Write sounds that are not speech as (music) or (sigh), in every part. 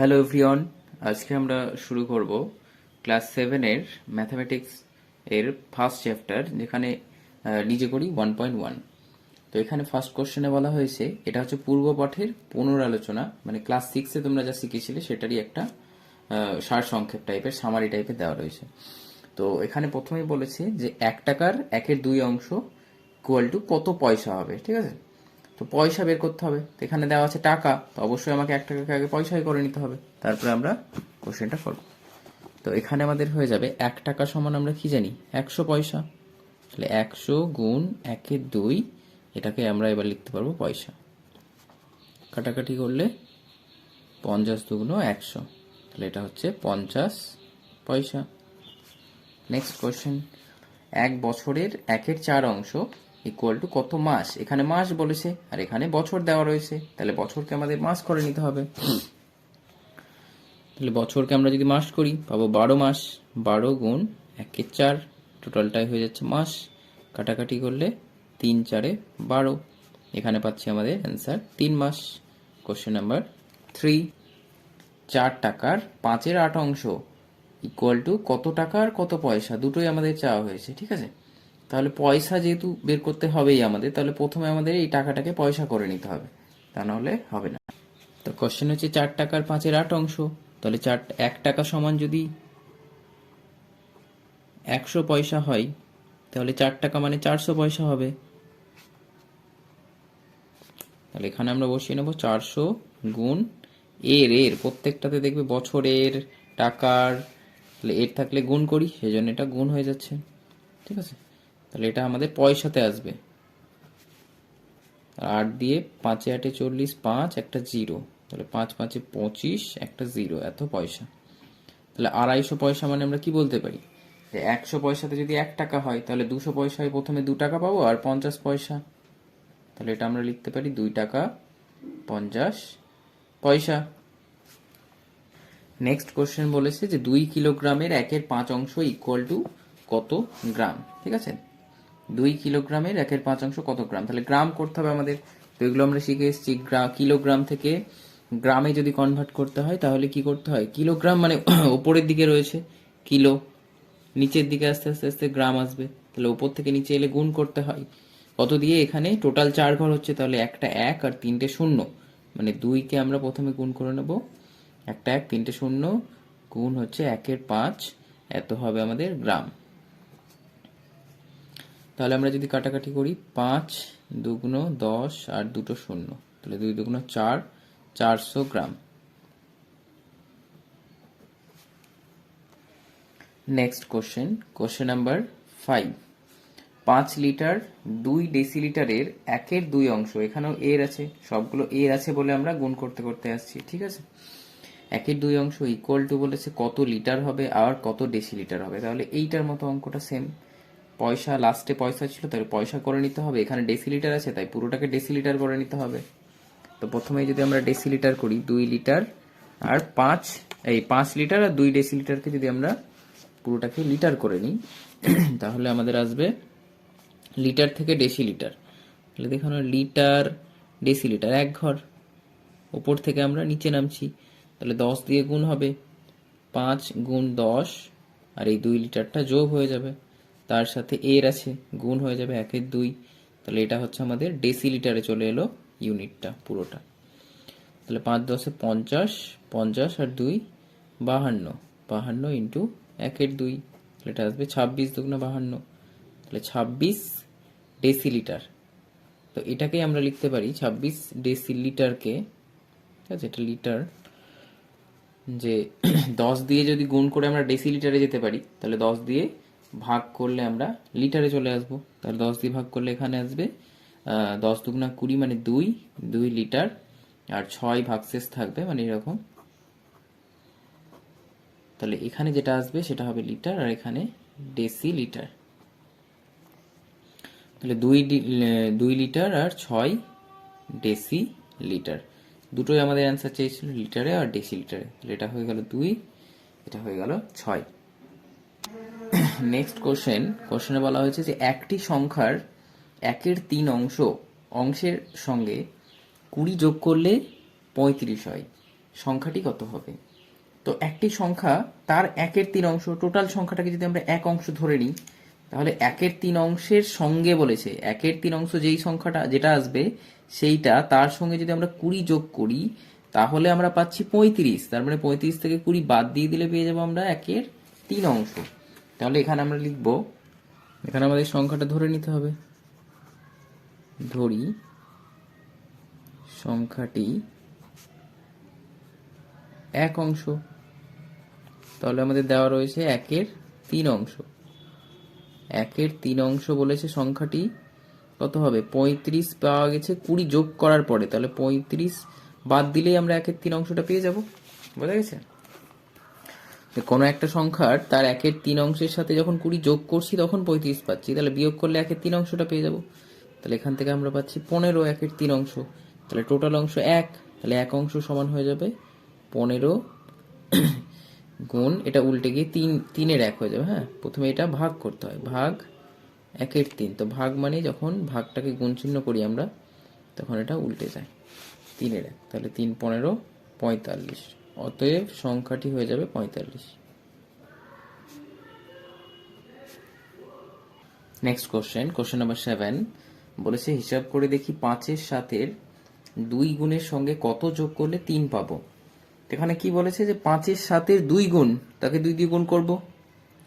Hello everyone আজকে আমরা শুরু করব ক্লাস সেভেনের ম্যাথামেটিক্স এর ফার্স্ট চ্যাপ্টার, যেখানে নিজে করি ওয়ান পয়েন্ট ওয়ান। তো এখানে ফার্স্ট কোশ্চেনে বলা হয়েছে, এটা হচ্ছে পূর্ব পাঠের পুনরালোচনা মানে ক্লাস সিক্সে তোমরা যা শিখেছিলে সেটারই একটা সার সংক্ষেপ টাইপের সামারি টাইপের দেওয়া রয়েছে। তো এখানে প্রথমেই বলেছে যে এক টাকার একের দুই অংশ ইকুয়াল টু কত পয়সা হবে, ঠিক আছে? তো পয়সা বের করতে হবে। তো এখানে দেওয়া আছে টাকা, তো অবশ্যই আমাকে এক টাকাকে আগে পয়সাই করে নিতে হবে। তারপরে আমরা কোশ্চেনটা করব। তো এখানে আমাদের হয়ে যাবে এক টাকা সমান আমরা কি জানি? একশো পয়সা। তাহলে একশো গুণ একের দুই, এটাকে আমরা এবার লিখতে পারব পয়সা। কাটাকাটি করলে পঞ্চাশ দুগুণ একশো। তাহলে এটা হচ্ছে পঞ্চাশ পয়সা। নেক্সট কোশ্চেন এক বছরের একের চার অংশ ইকুয়াল টু কত মাস? এখানে মাস বলেছে, আর এখানে বছর দেওয়া রয়েছে। তাহলে বছরকে আমাদের মাস করে নিতে হবে। তাহলে বছরকে আমরা যদি মাস করি, পাবো বারো মাস। বারো গুণ একের চার, টোটালটাই হয়ে যাচ্ছে মাস। কাটাকাটি করলে তিন চারে বারো। এখানে পাচ্ছি আমাদের অ্যান্সার তিন মাস। কোশ্চেন নাম্বার থ্রি চার টাকার পাঁচের আট অংশ ইকুয়াল টু কত টাকার কত পয়সা? দুটোই আমাদের চাওয়া হয়েছে, ঠিক আছে? তাহলে পয়সা যেহেতু বের করতে হবেই আমাদের, তাহলে প্রথমে আমাদের এই টাকাটাকে পয়সা করে নিতে হবে। তা নাহলে হবে না। তো কোশ্চেন হচ্ছে চার টাকার পাঁচের আট অংশ, তাহলে চার, এক টাকা সমান যদি একশো পয়সা হয়, তাহলে চার টাকা মানে চারশো পয়সা হবে। তাহলে এখানে আমরা বসিয়ে নেব চারশো গুণ এর এর, প্রত্যেকটাতে দেখবে বছরের টাকার, তাহলে এর থাকলে গুণ করি সেই জন্য এটা গুণ হয়ে যাচ্ছে। ঠিক আছে? তাহলে এটা আমাদের পয়সাতে আসবে। আট দিয়ে পাঁচে আটে চল্লিশ, পাঁচ, একটা জিরো। তাহলে পাঁচ, পাঁচে পঁচিশ, একটা জিরো, এত পয়সা। তাহলে আড়াইশো পয়সা মানে আমরা কি বলতে পারি? যে একশো পয়সাতে যদি এক টাকা হয়, তাহলে দুশো পয়সায় প্রথমে দু টাকা পাবো আর পঞ্চাশ পয়সা। তাহলে এটা আমরা লিখতে পারি দুই টাকা পঞ্চাশ পয়সা। নেক্সট কোশ্চেন বলেছে যে দুই কিলোগ্রামের একের পাঁচ অংশ ইকুয়াল টু কত গ্রাম? ঠিক আছে? দুই কিলোগ্রামের একের পাঁচ অংশ কত গ্রাম? তাহলে গ্রাম করতে হবে আমাদের। তো এগুলো আমরা শিখে এসেছি, গ্রা- কিলোগ্রাম থেকে গ্রামে যদি কনভার্ট করতে হয়, তাহলে কি করতে হয়? কিলোগ্রাম মানে (clears throat) ওপরের দিকে রয়েছে, কিলো। নিচের দিকে আস্তে আস্তে আস্তে গ্রাম আসবে। তাহলে ওপর থেকে নিচে এলে গুণ করতে হয়। কত দিয়ে এখানে টোটাল চার ঘর হচ্ছে, তাহলে একটা এক আর তিনটে শূন্য। মানে দুইকে আমরা প্রথমে গুণ করে নেব। একটা এক, তিনটে শূন্য, গুণ হচ্ছে একের পাঁচ। এত হবে আমাদের গ্রাম। তাহলে আমরা যদি কাটাকাটি করি পাঁচ দুগুণ দশ আর দুটো শূন্য, তাহলে দুই দুগুণ চার, চারশো গ্রাম। Next question question number five পাঁচ লিটার দুই ডেসিলিটারের একের দুই অংশ, এখানেও এর আছে, সবগুলো এর আছে বলে আমরা গুণ করতে করতে আসছি, ঠিক আছে? একের দুই অংশ ইকুয়াল টু বলেছে কত লিটার হবে আর কত ডেসিলিটার হবে, তাহলে এইটার মতো অঙ্কটা সেম পয়সা লাস্টে পয়সা ছিল, তাহলে পয়সা করে নিতে হবে। এখানে ডেসিলিটার আছে, তাই পুরোটাকে ডেসিলিটার করে নিতে হবে। তো প্রথমে যদি আমরা ডেসিলিটার করি, দুই লিটার আর পাঁচ, এই পাঁচ লিটার আর দুই ডেসিলিটারকে যদি আমরা পুরোটাকে লিটার করে নিই, তাহলে আমাদের আসবে লিটার থেকে ডেসিলিটার তাহলে দেখুন লিটার ডেসিলিটার এক ঘর। ওপর থেকে আমরা নিচে নামছি। তাহলে দশ দিয়ে গুণ হবে। পাঁচ গুণ দশ, আর এই দুই লিটারটা যোগ হয়ে যাবে। তার সাথে এর আছে, গুণ হয়ে যাবে একের দুই। তাহলে এটা হচ্ছে আমাদের ডেসিলিটারে চলে এলো ইউনিটটা পুরোটা। তাহলে পাঁচ দশে পঞ্চাশ পঞ্চাশ আর দুই, বাহান্ন। বাহান্ন ইন্টু একের দুই। তাহলে এটা আসবে ছাব্বিশ দুগুণা বাহান্ন। তাহলে ছাব্বিশ ডেসিলিটার তো এটাকেই আমরা লিখতে পারি ছাব্বিশ ডেসিলিটারকে ঠিক আছে? এটা লিটার যে (clears throat) দশ দিয়ে যদি গুণ করে আমরা ডেসিলিটারে যেতে পারি, তাহলে দশ দিয়ে ভাগ করলে আমরা লিটারে চলে আসব। তাহলে দশ দিয়ে ভাগ করলে এখানে আসবে দশ দুগুণা কুড়ি মানে দুই দুই লিটার, আর ছয় ভাগশেষ থাকবে মানে এরকম। তাহলে এখানে যেটা আসবে সেটা হবে লিটার, আর এখানে ডেসি লিটার। তাহলে দুই দুই লিটার আর ছয় ডেসি লিটার। দুটোই আমাদের অ্যান্সার চেয়েছিল, লিটারে আর ডেসি লিটারে। তাহলে এটা হয়ে গেল দুই, এটা হয়ে গেল ছয়। নেক্সট কোশ্চেন কোশ্চেনে বলা হয়েছে যে একটি সংখ্যার একের তিন অংশ, অংশের সঙ্গে কুড়ি যোগ করলে পঁয়ত্রিশ হয়। সংখ্যাটি কত হবে? তো একটি সংখ্যা তার একের তিন অংশ টোটাল সংখ্যাটাকে যদি আমরা এক অংশ ধরে নিই, তাহলে একের তিন অংশের সঙ্গে বলেছে, একের তিন অংশ যেই সংখ্যাটা, যেটা আসবে, সেইটা তার সঙ্গে যদি আমরা কুড়ি যোগ করি, তাহলে আমরা পাচ্ছি পঁয়ত্রিশ। তার মানে পঁয়ত্রিশ থেকে কুড়ি বাদ দিয়ে দিলে পেয়ে যাব আমরা একের তিন অংশ। তাহলে এখানে আমরা লিখব, এখানে আমাদের সংখ্যাটা ধরে নিতে হবে। ধরি সংখ্যাটি এক অংশ। তাহলে আমাদের দেওয়া রয়েছে একের তিন অংশ। একের তিন অংশ বলেছে সংখ্যাটি কত হবে? পঁয়ত্রিশ পাওয়া গেছে কুড়ি যোগ করার পরে। তাহলে পঁয়ত্রিশ বাদ দিলেই আমরা একের তিন অংশটা পেয়ে যাব। বোঝা গেছে? কোনো একটা সংখ্যার তার একের তিন অংশের সাথে যখন কুড়ি যোগ করছি, তখন পঁয়ত্রিশ পাচ্ছি। তাহলে বিয়োগ করলে একের তিন অংশটা পেয়ে যাব। তাহলে এখান থেকে আমরা পাচ্ছি পনেরো একের তিন অংশ। তাহলে টোটাল অংশ এক। তাহলে এক অংশ সমান হয়ে যাবে পনেরো (clears throat) গুণ, এটা উল্টে গিয়ে তিন, তিনের এক হয়ে যাবে হ্যাঁ? প্রথমে এটা ভাগ করতে হয়। ভাগ একের তিন। তো ভাগ মানে যখন ভাগটাকে গুণ চিহ্ন করি আমরা, তখন এটা উল্টে যায়। তিনের এক। তাহলে তিন, পনেরো, পঁয়তাল্লিশ। অতএব সংখ্যাটি হয়ে যাবে পঁয়তাল্লিশ। Next question question number seven বলেছে, হিসাব করে দেখি পাঁচের সাতের দুই গুণের সঙ্গে কত যোগ করলে তিন পাবো? এখানে কি বলেছে যে, পাঁচের সাতের দুই গুণ, তাকে দুই দিয়ে গুণ করব?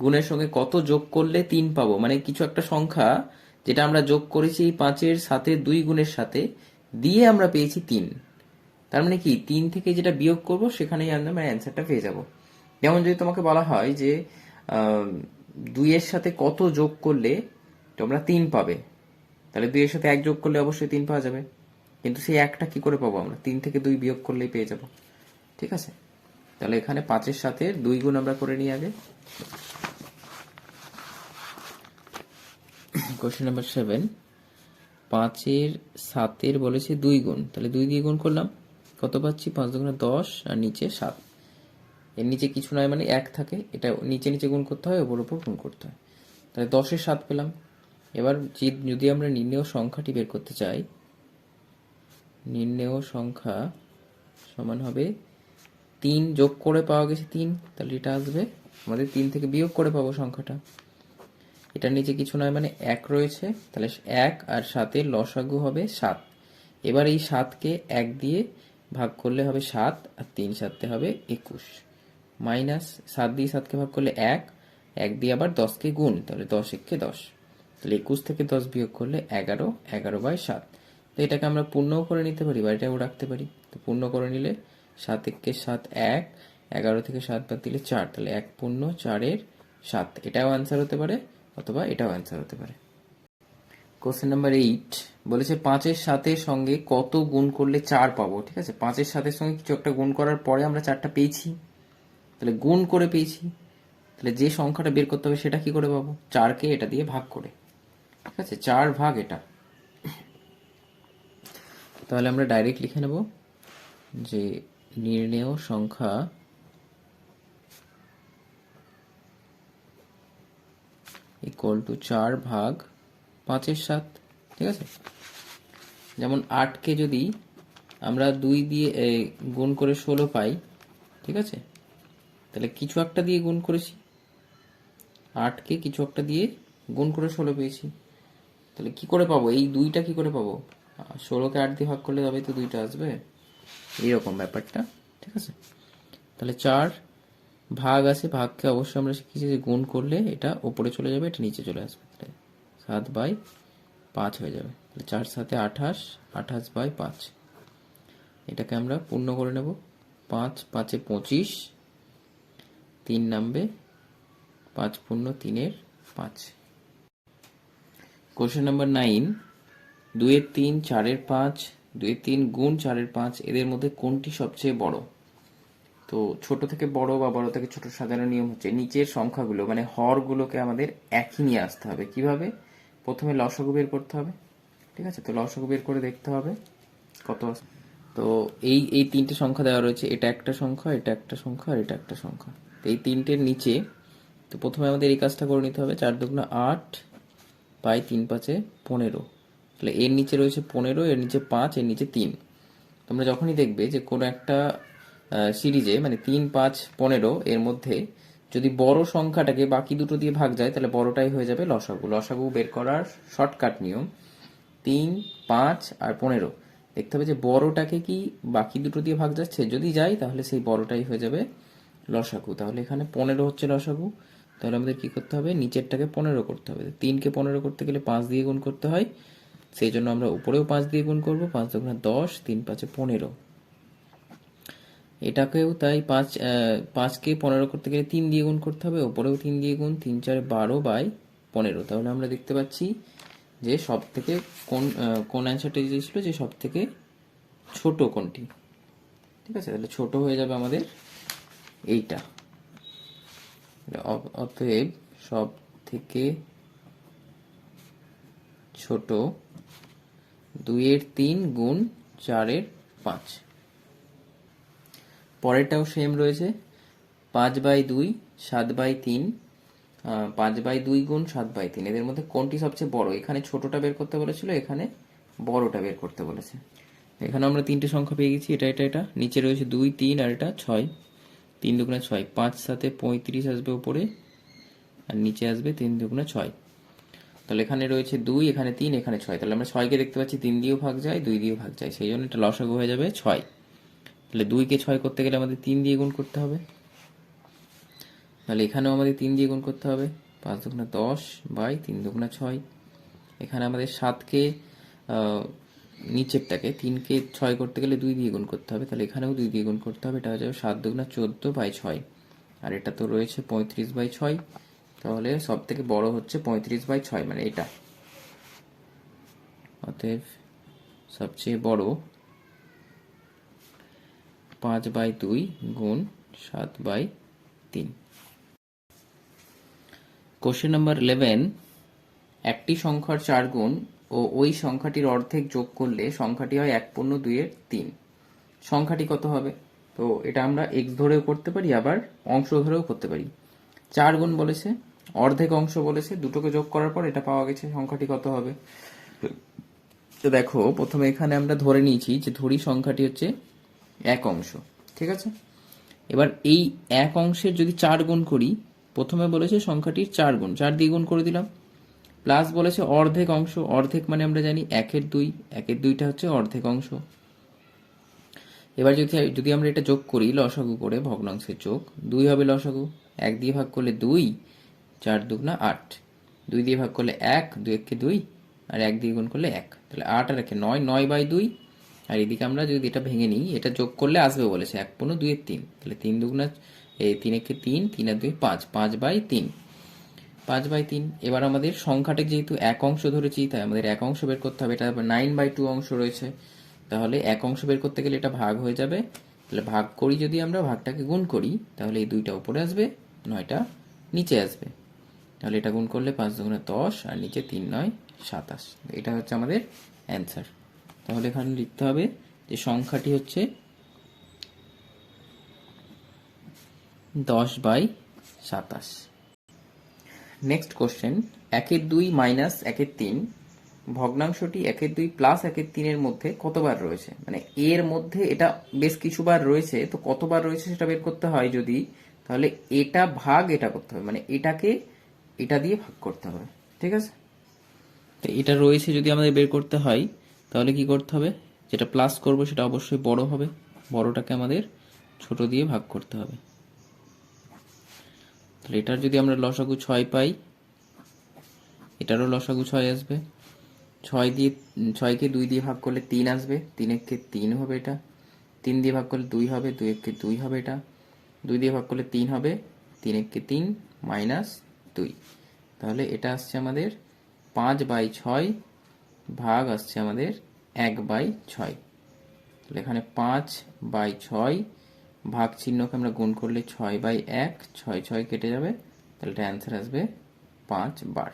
গুণের সঙ্গে কত যোগ করলে তিন পাবো? মানে কিছু একটা সংখ্যা যেটা আমরা যোগ করেছি এই পাঁচের সাতের দুই গুণের সাথে, দিয়ে আমরা পেয়েছি তিন। তার মানে কি, তিন থেকে যেটা বিয়োগ করব, সেখানেই আমরা অ্যান্সারটা পেয়ে যাব। যেমন যদি তোমাকে বলা হয় যে দুইয়ের সাথে কত যোগ করলে তোমরা তিন পাবে? তাহলে দুইয়ের সাথে এক যোগ করলে অবশ্যই তিন পাওয়া যাবে। কিন্তু সেই একটা কি করে পাবো আমরা? তিন থেকে দুই বিয়োগ করলেই পেয়ে যাব। ঠিক আছে? তাহলে এখানে পাঁচের সাথে দুই গুণ আমরা করে নিই আগে। কোশ্চেন নাম্বার সেভেন পাঁচের সাতের বলেছে দুই গুণ। তাহলে দুই দিয়ে গুণ করলাম। কত পাচ্ছি? পাঁচ দুগুণে দশ আর নিচে সাত। এর নিচে কিছু নয় মানে এক থাকে। এটা নিচে নিচে গুণ করতে হয় ওপর ওপর গুণ করতে হয়। তাহলে দশের সাত পেলাম। এবার যদি আমরা নির্ণেয় সংখ্যাটি বের করতে চাই, নির্ণেয় সংখ্যা সমান হবে তিন যোগ করে পাওয়া গেছে তিন। তাহলে এটা আসবে আমাদের তিন থেকে বিয়োগ করে পাবো সংখ্যাটা। এটার নিচে কিছু নয় মানে এক রয়েছে। তাহলে এক আর সাতের লসাগু হবে সাত। এবার এই সাতকে এক দিয়ে ভাগ করলে হবে সাত, আর তিন সাতে হবে একুশ। মাইনাস সাত দিয়ে সাতকে ভাগ করলে এক এক দিয়ে আবার দশকে গুণ, তাহলে দশ একে দশ। তাহলে একুশ থেকে দশ বিয়োগ করলে এগারো এগারো বাই সাত। তো এটাকে আমরা পূর্ণও করে নিতে পারি বা এটাও রাখতে পারি। তো পূর্ণ করে নিলে সাত একে সাত এক, এগারো থেকে সাত বাদ দিলে চার, তাহলে এক পূর্ণ চারের সাত। এটাও অ্যান্সার হতে পারে, অথবা এটাও অ্যান্সার হতে পারে। কোশ্চেন নাম্বার এইট বলেছে, পাঁচের সাথে সঙ্গে কত গুণ করলে চার পাবো? ঠিক আছে? পাঁচের সাথে সঙ্গে কিছু একটা গুণ করার পরে আমরা চারটা পেয়েছি। তাহলে গুণ করে পেয়েছি। তাহলে যে সংখ্যাটা বের করতে হবে সেটা কি করে পাবো? চারকে এটা দিয়ে ভাগ করে। ঠিক আছে? চার ভাগ এটা। তাহলে আমরা ডাইরেক্ট লিখে নেব যে নির্ণেয় সংখ্যা ইকুয়াল টু চার ভাগ পাঁচের সাত, ঠিক আছে? যেমন আটকে যদি আমরা দুই দিয়ে গুণ করে ষোলো পাই, ঠিক আছে? তাহলে কিছু একটা দিয়ে গুণ করেছি। আটকে কিছু একটা দিয়ে গুণ করে ষোলো পেয়েছি। তাহলে কি করে পাবো? এই দুইটা কি করে পাবো? ষোলোকে আট দিয়ে ভাগ করলে তবে তো দুইটা আসবে? এইরকম ব্যাপারটা, ঠিক আছে? তাহলে চার ভাগ আছে, ভাগকে অবশ্যই আমরা শিখেছি যে গুণ করলে এটা ওপরে চলে যাবে, এটা নিচে চলে আসবে। তাহলে সাত বাই পাঁচ হয়ে যাবে। চার সাথে আঠাশ আঠাশ বাই পাঁচ। এটাকে আমরা পূর্ণ করে নেব। পাঁচ, পাঁচে পঁচিশ, তিন নামবে, পাঁচ পূর্ণ তিনের পাঁচ। কোশ্চেন নাম্বার নাইন দুয়ের তিন, চারের পাঁচ দুয়ের তিন গুণ চারের পাঁচ, এদের মধ্যে কোনটি সবচেয়ে বড়? তো ছোট থেকে বড় বা বড় থেকে ছোট সাজানোর নিয়ম হচ্ছে নিচের সংখ্যাগুলো মানে হরগুলোকে আমাদের একই নিয়ে আসতে হবে। কীভাবে? প্রথমে লসাগু বের করতে হবে, ঠিক আছে? তো লসাগু বের করে দেখতে হবে কত। তো এই এই তিনটে সংখ্যা দেওয়া রয়েছে, এটা একটা সংখ্যা, এটা একটা সংখ্যা, আর এটা একটা সংখ্যা। তো এই তিনটের নিচে, তো প্রথমে আমাদের এই কাজটা করে নিতে হবে, চার দুগুণ আট বাই তিন পাঁচে পনেরো। তাহলে এর নিচে রয়েছে পনেরো, এর নিচে পাঁচ, এর নিচে তিন। তোমরা যখনই দেখবে যে কোনো একটা সিরিজে মানে তিন, পাঁচ, পনেরো এর মধ্যে যদি বড় সংখ্যাটাকে বাকি দুটো দিয়ে ভাগ যায়, তাহলে বড়টাই হয়ে যাবে লসাগু। লসাগু বের করার শর্টকাট নিয়ম। তিন, পাঁচ আর পনেরো। দেখতে হবে যে বড়টাকে কি বাকি দুটো দিয়ে ভাগ যাচ্ছে। যদি যায়, তাহলে সেই বড়টাই হয়ে যাবে লসাগু। তাহলে এখানে পনেরো হচ্ছে লসাগু। তাহলে আমাদের কি করতে হবে? নিচেরটাকে পনেরো করতে হবে। তিনকে পনেরো করতে গেলে পাঁচ দিয়ে গুণ করতে হয়। সেই জন্য আমরা উপরেও পাঁচ দিয়ে গুণ করব। পাঁচ দুগুণে দশ, তিন পাঁচে পনেরো। এটাকেও তাই পাঁচ পাঁচকে পনেরো করতে গেলে তিন দিয়ে গুণ করতে হবে, ওপরেও তিন দিয়ে গুণ, তিন, চারে, বারো বাই পনেরো। তাহলে আমরা দেখতে পাচ্ছি যে সব থেকে কোন কোন অ্যান্সারটা দিয়েছিল যে সব থেকে ছোট কোনটি। ঠিক আছে? তাহলে ছোট হয়ে যাবে আমাদের এইটা। অতএব সব থেকে ছোট দুইয়ের তিন গুণ চারের পাঁচ। পরেরটাও সেম রয়েছে। পাঁচ বাই দুই, সাত বাই তিন পাঁচ বাই দুই গুণ সাত বাই তিন। এদের মধ্যে কোনটি সবচেয়ে বড়? এখানে ছোটটা বের করতে বলেছিল, এখানে বড়টা বের করতে বলেছে। এখানে আমরা তিনটে সংখ্যা পেয়ে গেছি, এটা এটা এটা। নিচে রয়েছে দুই, তিন আর এটা ছয়। তিন দুগুণে ছয়, পাঁচ সাথে পঁয়ত্রিশ আসবে উপরে, আর নিচে আসবে তিন দুগুণে ছয়। তাহলে এখানে রয়েছে দুই, এখানে তিন, এখানে ছয়। তাহলে আমরা ছয়কে দেখতে পাচ্ছি, তিন দিয়েও ভাগ যায়, দুই দিয়েও ভাগ যায়। সেই জন্য এটা লসাগু হয়ে যাবে ছয়। তাহলে দুইকে ছয় করতে গেলে আমাদের তিন দিয়ে গুণ করতে হবে। তাহলে এখানেও আমাদের তিন দিয়ে গুণ করতে হবে। পাঁচ দুগুণা দশ বাই তিন দুগুণা ছয়। এখানে আমাদের সাতকে নিচেরটাকে তিনকে ছয় করতে গেলে দুই দিয়ে গুণ করতে হবে। তাহলে এখানেও দুই দিয়ে গুণ করতে হবে। এটা হয়ে যাবে সাত দুগুণা চোদ্দ বাই ছয়। আর এটা তো রয়েছে পঁয়ত্রিশ বাই ছয়। তাহলে সব থেকে বড় হচ্ছে পঁয়ত্রিশ বাই ছয় মানে এটা। অতএব সবচেয়ে বড় পাঁচ বাই দুই গুণ সাত বাই তিন। কোশ্চেন নাম্বার ইলেভেন একটি সংখ্যার চার গুণ ও ওই সংখ্যাটির অর্ধেক যোগ করলে সংখ্যাটি হয় এক পূর্ণ দুইয়ের তিন। সংখ্যাটি কত হবে? তো এটা আমরা এক্স ধরেও করতে পারি, আবার অংশ ধরেও করতে পারি। চার গুণ বলেছে, অর্ধেক অংশ বলেছে, দুটোকে যোগ করার পর এটা পাওয়া গেছে, সংখ্যাটি কত হবে? তো দেখো, প্রথমে এখানে আমরা ধরে নিয়েছি যে ধরি সংখ্যাটি হচ্ছে এক অংশ, ঠিক আছে? এবার এই এক অংশের যদি চার গুণ করি, প্রথমে বলেছে সংখ্যাটির চার গুণ, চার দিয়ে গুণ করে দিলাম। প্লাস বলেছে অর্ধেক অংশ, অর্ধেক মানে আমরা জানি একের দুই, একের দুইটা হচ্ছে অর্ধেক অংশ। এবার যদি যদি আমরা এটা যোগ করি, লসাগু করে ভগ্নাংশের যোগ, দুই হবে লসাগু, এক দিয়ে ভাগ করলে দুই, চার দুগুণা আট। দুই দিয়ে ভাগ করলে এক, দুই এককে দুই, আর এক দিয়ে গুণ করলে এক। তাহলে আট আর একে নয় নয় বাই দুই আর এদিকে আমরা যদি এটা ভেঙে নিই, এটা যোগ করলে আসবে বলেছে, এক পনেরো দুইয়ের তিন। তাহলে তিন দুগুণা এই তিন একে তিন তিন আর দুই, পাঁচ। পাঁচ বাই তিন। পাঁচ বাই তিন। এবার আমাদের সংখ্যাটা যেহেতু এক অংশ ধরেছি, তাই আমাদের এক অংশ বের করতে হবে। এটা নাইন বাই টু অংশ রয়েছে। তাহলে এক অংশ বের করতে গেলে এটা ভাগ হয়ে যাবে। তাহলে ভাগ করি যদি আমরা, ভাগটাকে গুণ করি, তাহলে এই দুইটা উপরে আসবে, নয়টা নিচে আসবে। তাহলে এটা গুণ করলে পাঁচ দুগুণে দশ, আর নিচে তিন নয়, সাতাশ। এটা হচ্ছে আমাদের অ্যান্সার তাহলে এখানে লিখতে হবে যে সংখ্যাটি হচ্ছে দশ বাই সাতাশ। নেক্সট কোশ্চেন একের দুই মাইনাস একের তিন, ভগ্নাংশটি একের দুই প্লাস একের তিনের মধ্যে কতবার রয়েছে? মানে এর মধ্যে এটা বেশ কিছুবার রয়েছে, তো কতবার রয়েছে সেটা বের করতে হয় যদি, তাহলে এটা ভাগ এটা করতে হবে মানে এটাকে এটা দিয়ে ভাগ করতে হবে, ঠিক আছে? তো এটা রয়েছে যদি আমাদের বের করতে হয় তাহলে কি করতে হবে? যেটা প্লাস করব সেটা অবশ্যই বড় হবে। বড়টাকে আমাদের ছোট দিয়ে ভাগ করতে হবে। তাহলে এটার যদি আমরা লসাগু ছয় পাই, এটারও লসাগু ছয় আসবে। ছয় দিয়ে, ছয়কে দুই দিয়ে ভাগ করলে তিন আসবে। তিন এককে তিন হবে এটা। তিন দিয়ে ভাগ করলে দুই হবে দুই এককে দুই হবে এটা। দুই দিয়ে ভাগ করলে তিন হবে তিন এককে তিন মাইনাস দুই। তাহলে এটা আসছে আমাদের পাঁচ বাই ছয় ভাগ আসছে আমাদের এক বাই ছয়। তাহলে এখানে পাঁচ বাই ছয় ভাগ চিহ্নকে আমরা গুণ করলে ছয় বাই এক, ছয় ছয় কেটে যাবে। তাহলে এটা অ্যান্সার আসবে পাঁচ বার।